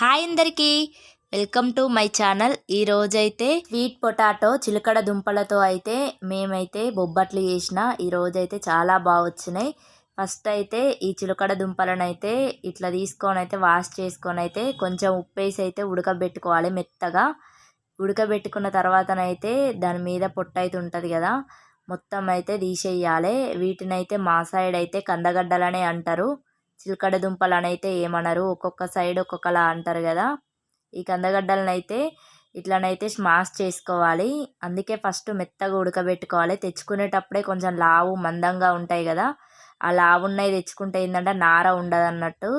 Hi అందరికీ. Welcome to my channel. ఈ రోజైతే స్వీట్ పొటాటో చిలకడ దుంపలతో అయితే మేమైతే బొబ్బట్లు చేసిన. ఈ రోజైతే చాలా బాగా వచ్చినాయి ఫస్ట్ అయితే ఈ చిలకడ దుంపలను అయితే ఇట్లా తీసుకొని అయితే వాష్ చేసుకొని అయితే కొంచెం ఉప్పేసి అయితే ఉడకబెట్టుకోవాలి మెత్తగా. ఉడకబెట్టుకున్న తర్వాతనైతే దాని మీద పొట్ట అయితే ఉంటుంది కదా మొత్తం అయితే తీసేయాలి. వీటిని అయితే మా సైడ్ అయితే కందగడ్డలనే అంటారు. చిలకడ దుంపలనైతే ఏమనరు. ఒక్కొక్క సైడ్ ఒక్కొక్కలా అంటారు కదా. ఈ కందగడ్డలనైతే ఇట్లనైతే స్మాష్ చేసుకోవాలి. అందుకే ఫస్ట్ మెత్తగా ఉడకబెట్టుకోవాలి. తెచ్చుకునేటప్పుడే కొంచెం లావు మందంగా ఉంటాయి కదా. ఆ లావు ఉన్నాయి తెచ్చుకుంటే ఏంటంటే నార ఉండదన్నట్టు.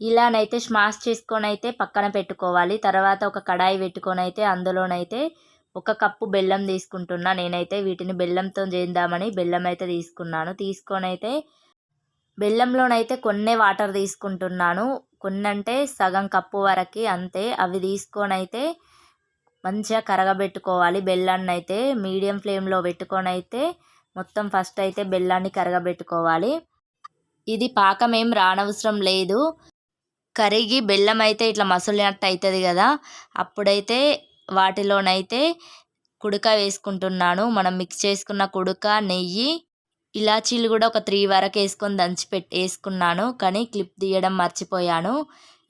ఇలానైతే స్మాష్ చేసుకొని అయితే పక్కన పెట్టుకోవాలి. తర్వాత ఒక కడాయి పెట్టుకొని అయితే అందులోనైతే ఒక కప్పు బెల్లం తీసుకుంటున్నా. నేనైతే వీటిని బెల్లంతో చేద్దామని బెల్లం అయితే తీసుకున్నాను. తీసుకొని అయితే బెల్లంలోనైతే కొన్నే వాటర్ తీసుకుంటున్నాను. కొన్నంటే సగం కప్పు వరకు అంతే. అవి తీసుకొని అయితే మంచిగా కరగబెట్టుకోవాలి. బెల్లాన్ని అయితే మీడియం ఫ్లేమ్లో పెట్టుకొని అయితే మొత్తం ఫస్ట్ అయితే బెల్లాన్ని కరగబెట్టుకోవాలి. ఇది పాకం ఏం రానవసరం లేదు. కరిగి బెల్లం అయితే ఇట్లా మసలినట్టు అవుతుంది కదా. అప్పుడైతే వాటిలోనైతే కుడక వేసుకుంటున్నాను. మనం మిక్స్ చేసుకున్న కుడుక నెయ్యి ఇలాచీలు కూడా ఒక త్రీ వరకు వేసుకొని దంచిపెట్టి వేసుకున్నాను. కానీ క్లిప్ తీయడం మర్చిపోయాను.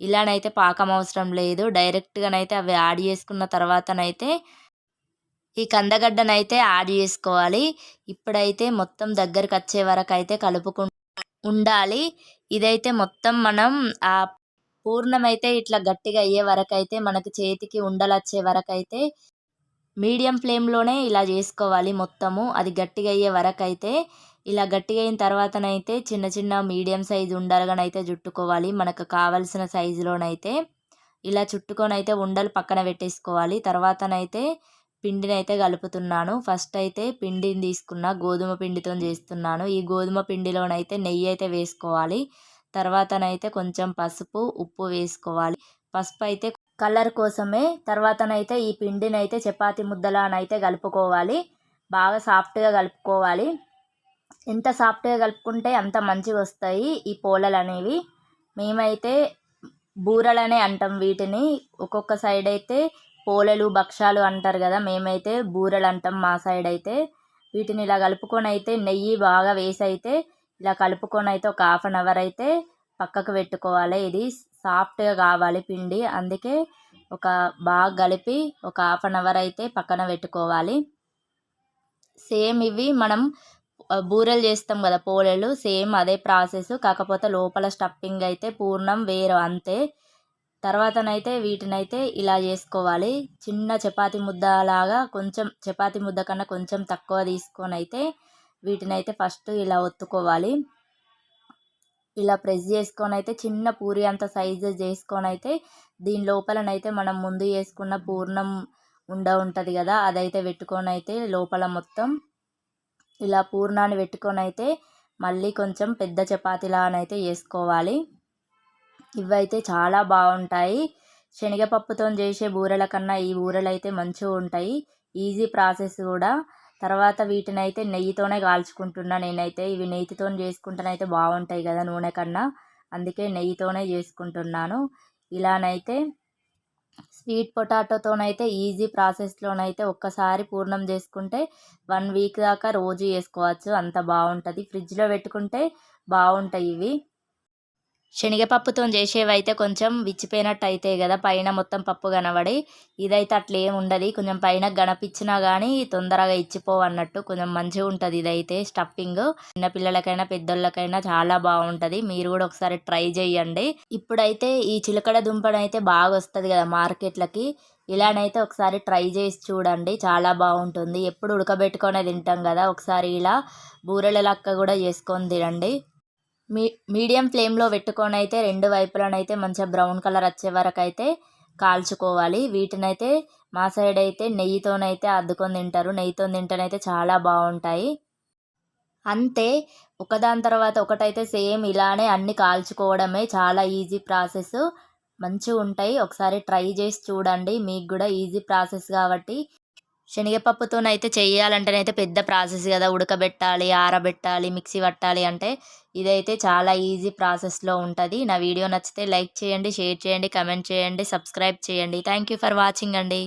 ఇలానైతే పాకం అవసరం లేదు. డైరెక్ట్గానైతే అవి యాడ్ చేసుకున్న తర్వాతనైతే ఈ కందగడ్డనైతే యాడ్ చేసుకోవాలి. ఇప్పుడైతే మొత్తం దగ్గరకు వచ్చే వరకు అయితే కలుపుకు ఉండాలి. ఇదైతే మొత్తం మనం ఆ పూర్ణం అయితే ఇట్లా గట్టిగా అయ్యే వరకు అయితే మనకు చేతికి ఉండలు వచ్చే వరకు అయితే మీడియం ఫ్లేమ్లోనే ఇలా చేసుకోవాలి మొత్తము. అది గట్టిగా అయ్యే వరకు అయితే ఇలా గట్టిగా అయిన తర్వాతనైతే చిన్న చిన్న మీడియం సైజు ఉండలుగానైతే చుట్టుకోవాలి. మనకు కావలసిన సైజులోనైతే ఇలా చుట్టుకొని అయితే ఉండలు పక్కన పెట్టేసుకోవాలి. తర్వాతనైతే పిండిని అయితే కలుపుతున్నాను. ఫస్ట్ అయితే పిండిని తీసుకున్న గోధుమ పిండితో చేస్తున్నాను. ఈ గోధుమ పిండిలోనైతే నెయ్యి అయితే వేసుకోవాలి. తర్వాతనైతే కొంచెం పసుపు ఉప్పు వేసుకోవాలి. పసుపు అయితే కలర్ కోసమే తర్వాతనైతే ఈ పిండిని అయితే చపాతి ముద్దలానైతే కలుపుకోవాలి. బాగా సాఫ్ట్గా కలుపుకోవాలి. ఎంత సాఫ్ట్గా కలుపుకుంటే అంత మంచిగా వస్తాయి ఈ పోలలు అనేవి మేమైతే బూరలనే అంటాం వీటిని. ఒక్కొక్క సైడ్ అయితే పోలలు భక్షాలు అంటారు కదా మేమైతే బూరెలు అంటాం మా సైడ్ అయితే. వీటిని ఇలా కలుపుకొని అయితే నెయ్యి బాగా వేసి అయితే ఇలా కలుపుకొని అయితే ఒక హాఫ్ అన్ అవర్ అయితే పక్కకు పెట్టుకోవాలి. ఇది సాఫ్ట్గా కావాలి పిండి. అందుకే ఒక బాగా కలిపి ఒక హాఫ్ అన్ అవర్ అయితే పక్కన పెట్టుకోవాలి. సేమ్ ఇవి మనం బూరెలు చేస్తాం కదా పోలేలు సేమ్ అదే ప్రాసెస్. కాకపోతే లోపల స్టఫింగ్ అయితే పూర్ణం వేరు అంతే. తర్వాతనైతే వీటినైతే ఇలా చేసుకోవాలి. చిన్న చపాతి ముద్ద లాగా కొంచెం చపాతి ముద్ద కన్నా కొంచెం తక్కువ తీసుకొని అయితే వీటినైతే ఫస్ట్ ఇలా ఒత్తుకోవాలి. ఇలా ప్రెస్ చేసుకొని అయితే చిన్న పూరి అంత సైజు చేసుకొని అయితే దీని లోపలనైతే మనం ముందు చేసుకున్న పూర్ణం ఉండ ఉంటుంది కదా అదైతే పెట్టుకొని అయితే లోపల మొత్తం ఇలా పూర్ణాన్ని పెట్టుకొని అయితే మళ్ళీ కొంచెం పెద్ద చపాతీలానైతే వేసుకోవాలి ఇవైతే చాలా బాగుంటాయి శనగపప్పుతో చేసే బూరెల కన్నా ఈ బూరెలు అయితే మంచిగా ఉంటాయి. ఈజీ ప్రాసెస్ కూడా. తర్వాత వీటిని అయితే నెయ్యితోనే కాల్చుకుంటున్నా నేనైతే. ఇవి నెయ్యితో చేసుకుంటేనైతే బాగుంటాయి కదా నూనె కన్నా. అందుకే నెయ్యితోనే చేసుకుంటున్నాను. ఇలానైతే స్వీట్ పొటాటోతోనైతే ఈజీ ప్రాసెస్లోనైతే ఒక్కసారి పూర్ణం చేసుకుంటే వన్ వీక్ దాకా రోజు చేసుకోవచ్చు. అంత బాగుంటుంది. ఫ్రిడ్జ్లో పెట్టుకుంటే బాగుంటాయి ఇవి. శనగపప్పుతో చేసేవైతే కొంచెం విచ్చిపోయినట్టు అవుతాయి కదా పైన మొత్తం పప్పు కనబడి. ఇదైతే అట్లా ఏమి ఉండదు. కొంచెం పైన గణపించినా కానీ తొందరగా ఇచ్చిపోవు అన్నట్టు కొంచెం మంచిగా ఉంటుంది ఇదైతే స్టఫింగ్. చిన్నపిల్లలకైనా పెద్దోళ్ళకైనా చాలా బాగుంటుంది. మీరు కూడా ఒకసారి ట్రై చేయండి. ఇప్పుడైతే ఈ చిలకడ అయితే బాగా వస్తుంది కదా మార్కెట్లకి. ఇలానైతే ఒకసారి ట్రై చేసి చూడండి. చాలా బాగుంటుంది. ఎప్పుడు ఉడకబెట్టుకొనే తింటాం కదా ఒకసారి ఇలా బూరెల లక్క కూడా చేసుకొని తినండి. మీ మీడియం ఫ్లేమ్లో పెట్టుకొని అయితే రెండు వైపులనైతే మంచిగా బ్రౌన్ కలర్ వచ్చే వరకు అయితే కాల్చుకోవాలి. వీటినైతే మా సైడ్ అయితే నెయ్యితోనైతే అద్దుకొని తింటారు. నెయ్యితో తింటేనైతే చాలా బాగుంటాయి అంతే ఒకదాని తర్వాత ఒకటైతే సేమ్ ఇలానే అన్ని కాల్చుకోవడమే చాలా ఈజీ ప్రాసెస్ మంచిగా ఉంటాయి ఒకసారి ట్రై చేసి చూడండి. మీకు కూడా ఈజీ ప్రాసెస్ కాబట్టి శనగపప్పుతోనైతే చేయాలంటేనైతే పెద్ద ప్రాసెస్ కదా. ఉడకబెట్టాలి ఆరబెట్టాలి మిక్సీ పట్టాలి అంటే ఇదైతే చాలా ఈజీ ప్రాసెస్లో ఉంటుంది. నా వీడియో నచ్చితే లైక్ చేయండి షేర్ చేయండి కమెంట్ చేయండి సబ్స్క్రైబ్ చేయండి. థ్యాంక్ యూ ఫర్ వాచింగ్ అండి.